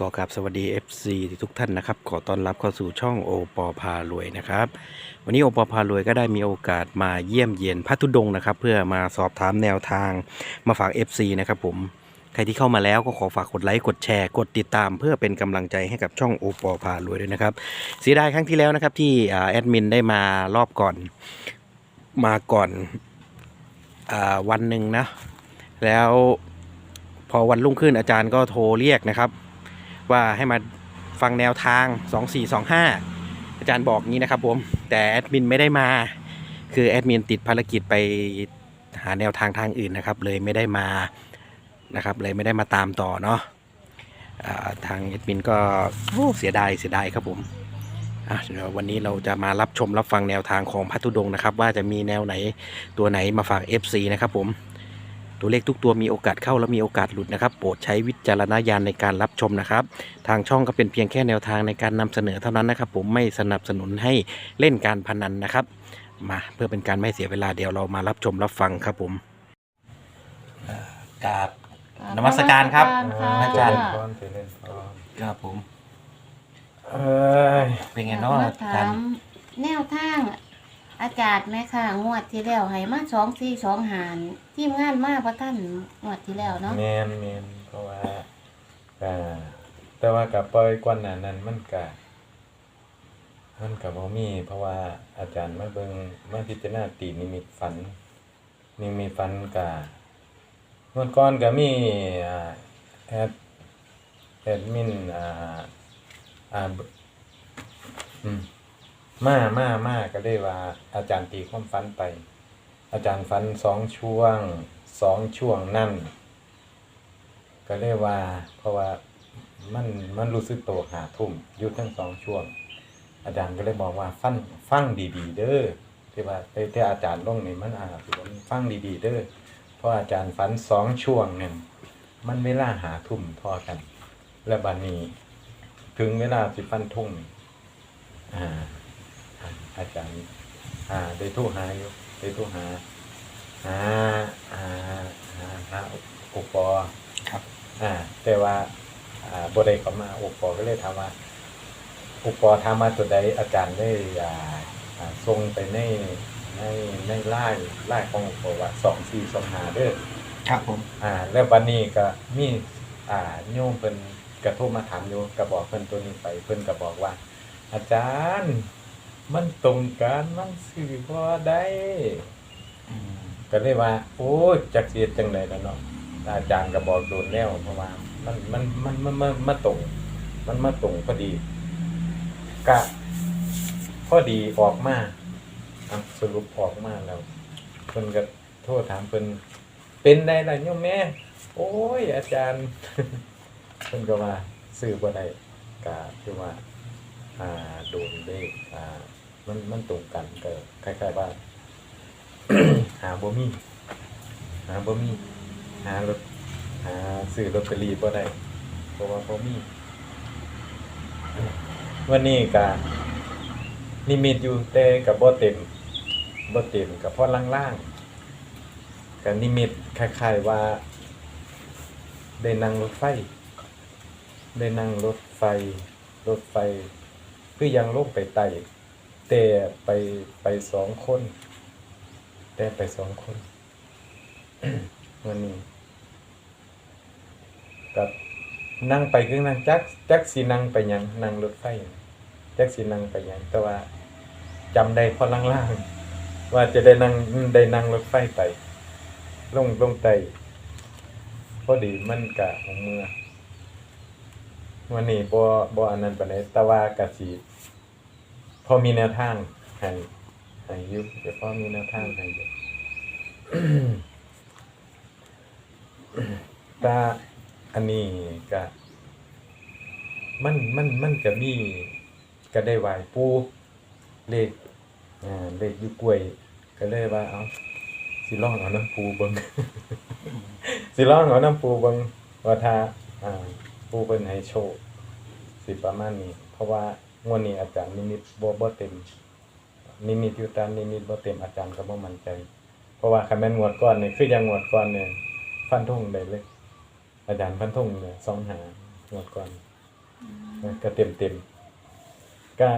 ก็ครับสวัสดี FC ทุกท่านนะครับ ขอต้อนรับเข้าสู่ช่องโอปอพารวยนะครับ วันนี้โอปอพารวยก็ได้มีโอกาสมาเยี่ยมเยียนพระธุดงค์นะครับ เพื่อมาสอบถามแนวทางมาฝาก FC นะครับผมใครที่เข้ามาแล้วก็ขอฝากกดไลค์กดแชร์กดติดตาม เพื่อเป็นกำลังใจให้กับช่องโอปอพารวยด้วยนะครับเสียดายครั้งที่แล้วนะครับที่อแอดมินได้มารอบก่อนมาก่อนอวันหนึ่งนะแล้วพอวันรุ่งขึ้นอาจารย์ก็โทรเรียกนะครับ ว่าให้มาฟังแนวทาง 2425 อาจารย์บอกงี้นะครับผม แต่แอดมินไม่ได้มา คือแอดมินติดภารกิจไปหาแนวทางทางอื่นนะครับ เลยไม่ได้มานะครับ เลยไม่ได้มาตามต่อเนาะอ่าทางแอดมินก็โอ้เสียดายเสียดายครับผมอะเดี๋ยววันนี้เราจะมารับชมรับฟังแนวทางของพัทุดงค์นะครับ ว่าจะมีแนวไหนตัวไหนมาฝาก FC นะครับผม ตัวเลขทุกตัวมีโอกาสเข้าและมีโอกาสหลุดนะครับ โปรดใช้วิจารณญาณในการรับชมนะครับ ทางช่องก็เป็นเพียงแค่แนวทางในการนำเสนอเท่านั้นนะครับ ผมไม่สนับสนุนให้เล่นการพนันนะครับ มาเพื่อเป็นการไม่เสียเวลาเดี๋ยวเรามารับชมรับฟังครับผมกราบนมัสการครับค่ะอาจารย์พรเจริญพรครับผมเอ้ยเป็นไงเนาะมาอาถาจารมย์แนวทาง อาจารย์แม่ค่ะ งวดที่แล้วให้มาสองสี่สองหารทีมงานมาพระท่านงวดที่แล้วเนาะแมนแมนเพราะว่าอ่าแต่ว่ากับปล่อยกว่าหนานั้นมันกะมันกับบ่มี เพราะว่าอาจารย์มาเบิงมาพิจารณาตีนิมิตฝันนิมิตฝันกะเมื่อก่อนก็มีอ่แอดแอดมินอ่าอ่าอืม มามามาก็ได้ว่า อาจารย์ตีความฝันไป อาจารย์ฟันสองช่วงสองช่วงนั่นก็เรียว่า เพราะว่ามันมันรู้สึกโตหาทุ่มอยู่ทั้งสองช่วง อาจารย์ก็เลยบอกว่าฟังฟังดีๆ เด้อที่ว่าที่อาจารย์ลงนี่มันอาจจะฟังดีๆ เด้อเพราะอาจารย์ฟันสองช่วงหนึ่งมันเวลาหาทุ่มพอกัน และบัดนนี้ ถึงเวลาสิฟันทุ่งอ่า อาจารย์อ่าได้โทูหาอยู่ได้โทูหาหาอ่าหาหาอุปอครับ อ่า แต่ว่า อ่าบ่ได้เข้ามาอุปอก็เลยถามว่าอุปอถามมาตัวใดอาจารย์ได้อ่าอ่าส่งไปในในในไล่ไล่ของอุปอว่าสองสี่สองหาเด้อครับผม อ่า แล้ววันนี้ก็มีอ่าโยมเพิ่นกระโทรมาถามอยู่ก็บอกเพิ่นตัวนี้ไปเพิ่นก็บอกว่า อาจารย์ มันตรงกันมันสื่อบ่ได้อืมก็เลยว่า โอ้ยจักเสียจังไดแล้วเนาะอาจารย์ก็บอกโดนแล้วเพราะว่า มันมันมันมันมันมาตรง มันมาตรงพอดีกะพอดีออกมาอะสรุปออกมาแล้วเพิ่นก็โทษถามเพิ่นเป็นได้ล่ะโยมแม่ โอ้ย อาจารย์เพิ่นก็ว่าซื้อบ่ได้ก็คือว่า อ่าโดนเลขอ่า มันมันตรงกันก็คล้ายๆว่าหาบ่มีหาบ่มีหารถหาซื้อลอตเตอรี่บ่ได้เพราะว่าบ่มีวันนี้ก็นิมิตอยู่แต่ก็บ่เต็มบ่เต็มก็พอล่างๆก็นิมิตคล้ายๆว่า ได้นั่งรถไฟ ได้นั่งรถไฟ รถไฟ คือยังลงไปไต่ แต่ไปไปสองคน แต่ไปสองคนวันนี้กับนั่งไปคือนั่งจักจักสีนั่งไปยังนั่งรถไฟจักสีนั่งไปยังแต่ว่าจำได้พอล่างๆว่าจะได้นั่งได้นั่งรถไฟไป ลงลงไตพอดีมันกะของเมื่อวันนี้บ่บ่อันนั้นปานใดแต่ว่ากะสิ พอมีแนวทางให้ให้ยู่เดี๋ยวพอมีแนวทางให้อยู่ต่อันนี้ก็มันมันมันก็มีก็ได้ไหวปูเลขอ่าเลขยู่กล้วย ก็เลยว่าเอาสิล่องเอาน้ำปูเบิงสิล่องเอาน้ำปูเบิงว่าถ้าอ่าปูเพิ่นให้โชคสิประมาณนี้ เพราะว่า งวดนี้อาจารย์นิมิตบ่บ่เต็ม นิมิตอยู่ตามนิมิตบ่เต็มอาจารย์ก็บ่มั่นใจ เพราะว่าคันแม่นงวดก่อนนี่คือยังงวดก่อนเนี่ยฟันธงได้เลย อาจารย์ฟันธงเนี่ยสองหางวดก่อนก็เต็มเต็มๆก็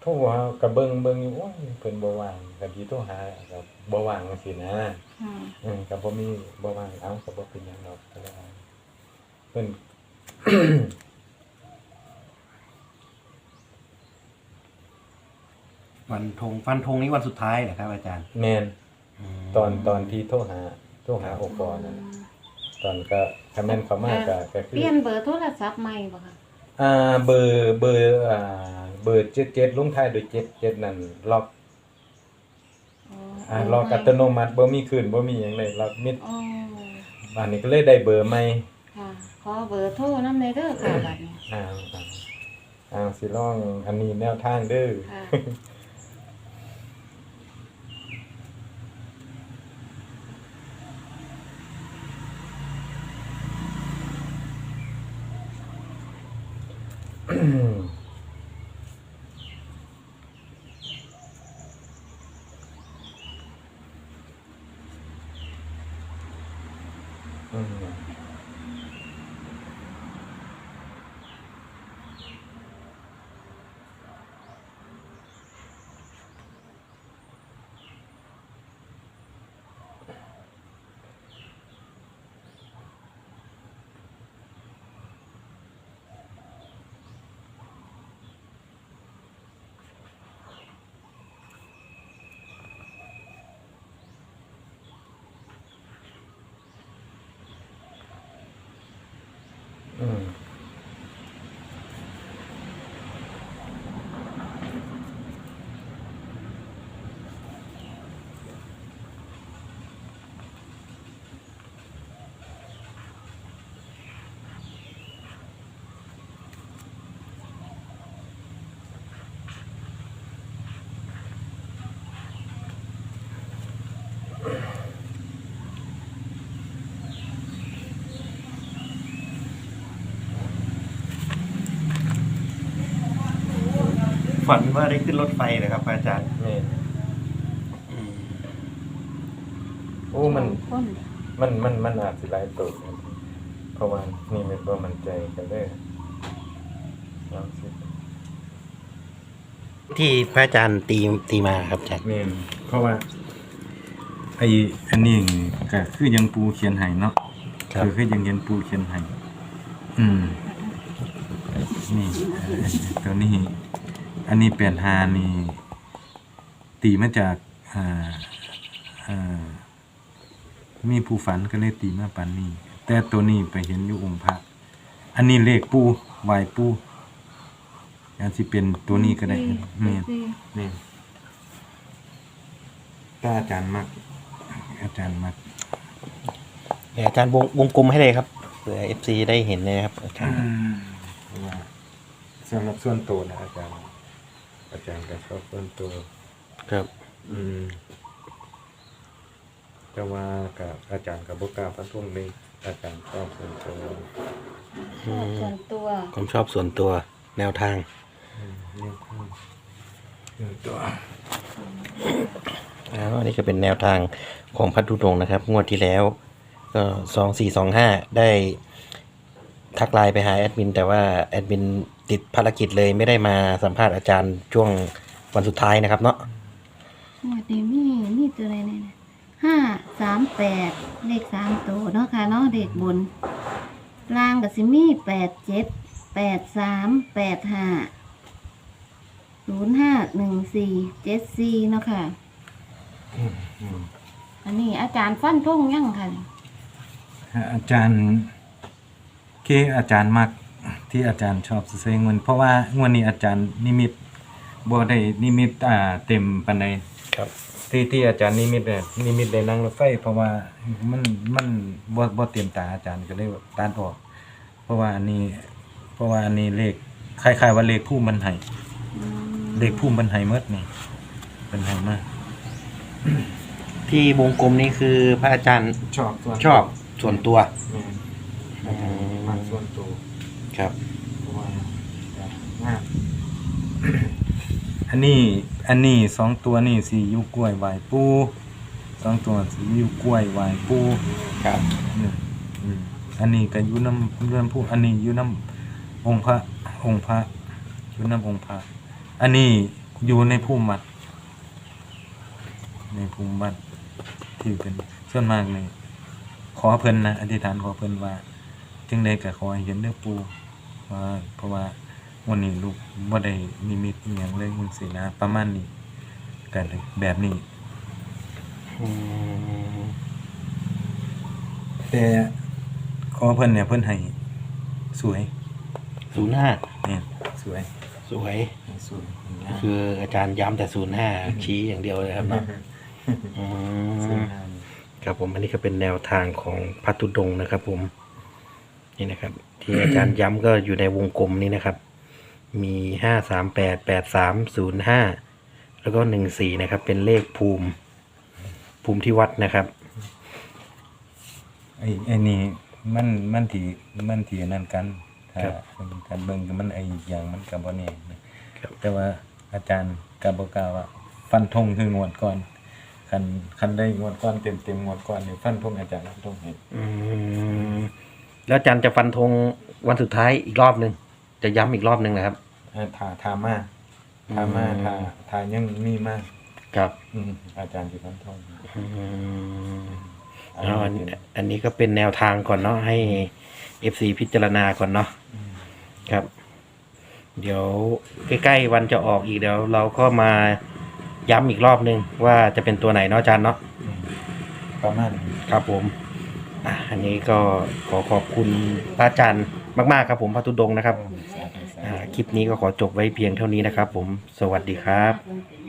โทรหาก็เบิ่งเบิ่งอยู่โอ้ยเพิ่นบ่ว่างก็สิโทรหาก็บ่ว่างจังซี่นะค่ะอืมก็บ่มีบ่ว่างเอาก็บ่เป็นหยังดอกก็เลยว่าเพิ่น วันธงฟันธงนี้วันสุดท้ายเหรอครับ อาจารย์แม่นตอนตอนที่โทรหาโทรหาโอปอนั่นน่ะตอนก็คอมเมนต์เข้ามาก็ก็คืเปอลี่ยนเบอร์โทรศัพท์ใหม่บ่ค่ะอ่าเบอร์เบอร์อ่าเบอร์77ลงท้ายด้วย77นั่นล็อกอ๋ออ่าล็อกอัตโนมัติบ่มีคืนบ่มีหยังเลยล็อกมิดอ๋ออันนี้ก็เลยได้เบอร์ใหม่ค่ะ ขอเบอร์โทรนำเลยเด้อค่ะบัดนี้อ่าอ่าอ่าสิลองอันนี้แนวทางเด้อค่ะ อืม อื ฝันว่าได้ขึ้นรถไฟเหรอครับอาจารย์แม่นโอ้มัน คนมันมันมันอาจสิหลายตัวเพราะว่านี่มันบ่มั่นใจกันเลยลองสิที่พระอาจารย์ตีตีมาครับอาจารย์แม่นเพราะว่าไอ้อันนี้ก็คือยังปูเขียนให้เนาะครับคือคือยังเขียนปูเขียนให้อืมนี่เอ่อตัวนี้ อันนี้แปดหานี่ตีมาจากอ่าอ่ามีผู้ฝันก็เลยตีมาปันนี่แต่ตัวนี้ไปเห็นอยู่องค์พระ อันนี้เลขปูไหวปูอาจสิเป็นตัวนี้ก็ได้นี่นี่ถ้าอาจารย์มัก อาจารย์มักเดี๋ยวอาจารย์วงวงกลมให้เลยครับเผื่อเอฟซีได้เห็นเลยนะครับอาจารย์เพราะว่าสำหรับส่วนตัวนะอาจารย์ อาจารย์ก็ชอบส่วนตัว ครับ อืมแต่ว่ากับอาจารย์กับบกล้าฟันทุ่งนี่อาจารย์ชอบส่วนตัวชอบส่วนตัวความชอบส่วนตัวแนวทางอืมนี่อืมส่วนตัวแล้วอันนี้ก็เป็นแนวทางของพัทธุดงค์นะครับ งวดที่แล้ว ก็สองสี่สองห้าได้ทักไลน์ไปหาแอดมิน แต่ว่าแอดมิน ติดภารกิจเลยไม่ได้มาสัมภาษณ์อาจารย์ช่วงวันสุดท้ายนะครับเนาะหมวดนี้มีมีตัวอะไรเนี่ยนะห้าสามแปดเลขสามตัวเนาะค่ะเนาะเด็กบนล่างกับซิมีแปดเจ็ดแปดสามแปดห้าศูนย์ห้าหนึ่งสี่เจ็ดสี่เนาะค่ะอืมอันนี้อาจารย์ฟันทุ่งยังค่ะ อาจารย์เคอาจารย์มัก ที่อาจารย์ชอบเซงเงินเพราะว่างวดนี้อาจารย์นิมิตบ่ได้นิมิตอ่าเต็มปานใดครับ ที่ที่อาจารย์นิมิตเนี่ยนิมิตได้นั่งรถไฟ เพราะว่ามันมันบ่บ่เตรียมตาอาจารย์ก็เลยตัดออก เพราะว่าอันนี้ เพราะว่าอันนี้เลขคล้ายๆว่าเลขผู้มันให้เลขผู้มันให้หมดนี่เป็นให้มาที่วงกลมนี้คือพระอาจารย์ชอบส่วนชอบส่วนตัวอาจารย์มักส่วนตัว ครับ เพราะว่ามากอันนี้อันนี้สองตัวนี่สียูกล้วยไหวปูสองตัวสียูกล้วยไหวปูครับนี่อืมอันนี้ก็อยู่น้ำเรือนผู้อันนี้อยู่น้ำองค์พระองค์พระอยู่น้ำองค์พระอันนี้อยู่ในภูมิวัด ในภูมิวัดที่เป็นส่วนมากเลยขอเพิ่นนะอธิษฐานขอเพิ่นว่า จึงได้ก็ขอให้เห็นเด้อปู่ ว่าเพราะว่าวันนี้ลูกบ่ได้นิมิตอหย่างเลยจังซี่นะ ประมาณนี้ก็เลยแบบนี้ อืมแต่ขอเพิ่นเนี่ยเพิ่นให้สวยศูนย์ห้าเนี่ยสวยสวย ให้สวยอย่างเงี้ยคืออาจารย์ย้ำแต่ศูนย์ห้าชี้อย่างเดียวเลยครับเนาะอืสวยม งาม ครับผมอันนี้ก็เป็นแนวทางของพัทธุดงค์นะครับผม นี่นะครับ ที่อาจารย์ย้ำก็อยู่ในวงกลมนี้นะครับ มีห้าสามแปดแปดสามศูนย์ห้าแล้วก็หนึ่งสี่นะครับ เป็นเลขภูมิ ภูมิที่วัดนะครับไอ้ไอ้นี่มันมันที่มันที่นั่นกันถ้าครับเป็นการเบิ่งก็มันไอ้อย่างมันก็บ่แน่นะครับแต่ว่าอาจารย์ก็บ่กล้าว่าฟันธงคืองวดก่อนคันคันได้งวดก่อนเต็มๆงวดก่อนนี่ฟันธงอาจารย์ฟันธงให้อืม แล้วอาจารย์จะฟันธงวันสุดท้ายอีกรอบหนึ่งจะย้ำอีกรอบหนึ่งนะครับอ่าทาทามาทามาอืมทาทายังมีมากครับ อืมอาจารย์สิฟันธงอืมอันเอาอันนี้เป็นอันนี้ก็เป็นแนวทางก่อนเนาะให้เอฟซีพิจารณาก่อนเนาะครับ เดี๋ยวใกล้ๆวันจะออกอีกเดี๋ยว เราก็มาย้ำอีกรอบหนึ่งว่าจะเป็นตัวไหนเนาะอาจารย์เนาะอืมประมาณนี้ ครับผม อะอันนี้ก็ขอขอบคุณพระอาจารย์มากๆครับผมพระตุดงค์นะครับ อ่าคลิปนี้ก็ขอจบไว้เพียงเท่านี้นะครับผมสวัสดีครับ